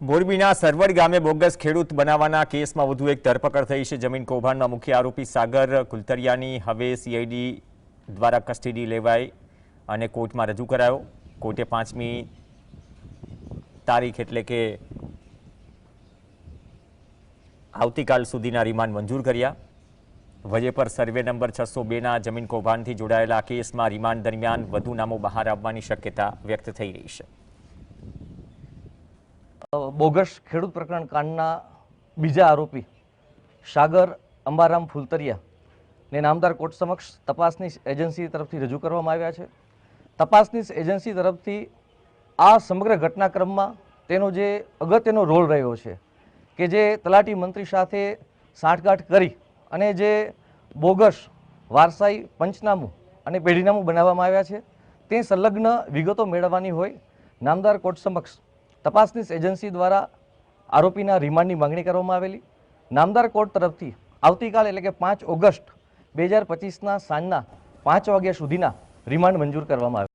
મોરબીના સરવડ ગામે બોગસ ખેડૂત બનાવવાના કેસમાં વધુ એક ધરપકડ થઈ છે. જમીન કૌભાંડના મુખ્ય આરોપી સાગર કુલતરિયાની હવે સીઆઈડી દ્વારા કસ્ટડી લેવાઈ અને કોર્ટમાં રજૂ કરાયો. કોર્ટે પાંચમી તારીખ એટલે કે આવતીકાલ સુધીના રિમાન્ડ મંજૂર કર્યા. વજેપર સર્વે નંબર છસો બેના જમીન કૌભાંડથી જોડાયેલા કેસમાં રિમાન્ડ દરમિયાન વધુ નામો બહાર આવવાની શક્યતા વ્યક્ત થઈ રહી છે. બોગસ ખેડૂત પ્રકરણ કાંડના બીજા આરોપી સાગર અંબારામ ફૂલતરિયા ને નામદાર કોર્ટ સમક્ષ તપાસની એજન્સી તરફથી રજૂ કરવામાં આવ્યા છે. તપાસની એજન્સી તરફથી આ સમગ્ર ઘટનાક્રમમાં તેનો જે અગત્યનો રોલ રહ્યો છે કે જે તલાટી મંત્રી સાથે સાંઠગાંઠ કરી અને જે બોગસ વારસાઈ પંચનામું અને પેઢીનામું બનાવવામાં આવ્યા છે, તે સંલગ્ન વિગતો મેળવવાની હોય, નામદાર કોર્ટ સમક્ષ તપાસની એજન્સી દ્વારા આરોપીના રિમાન્ડની માંગણી કરવામાં આવેલી. નામદાર કોર્ટ તરફથી આવતીકાલ એટલે કે પાંચ ઓગસ્ટ બે હજાર પચીસના સાંજના પાંચ વાગ્યા સુધીના રિમાન્ડ મંજૂર કરવામાં આવે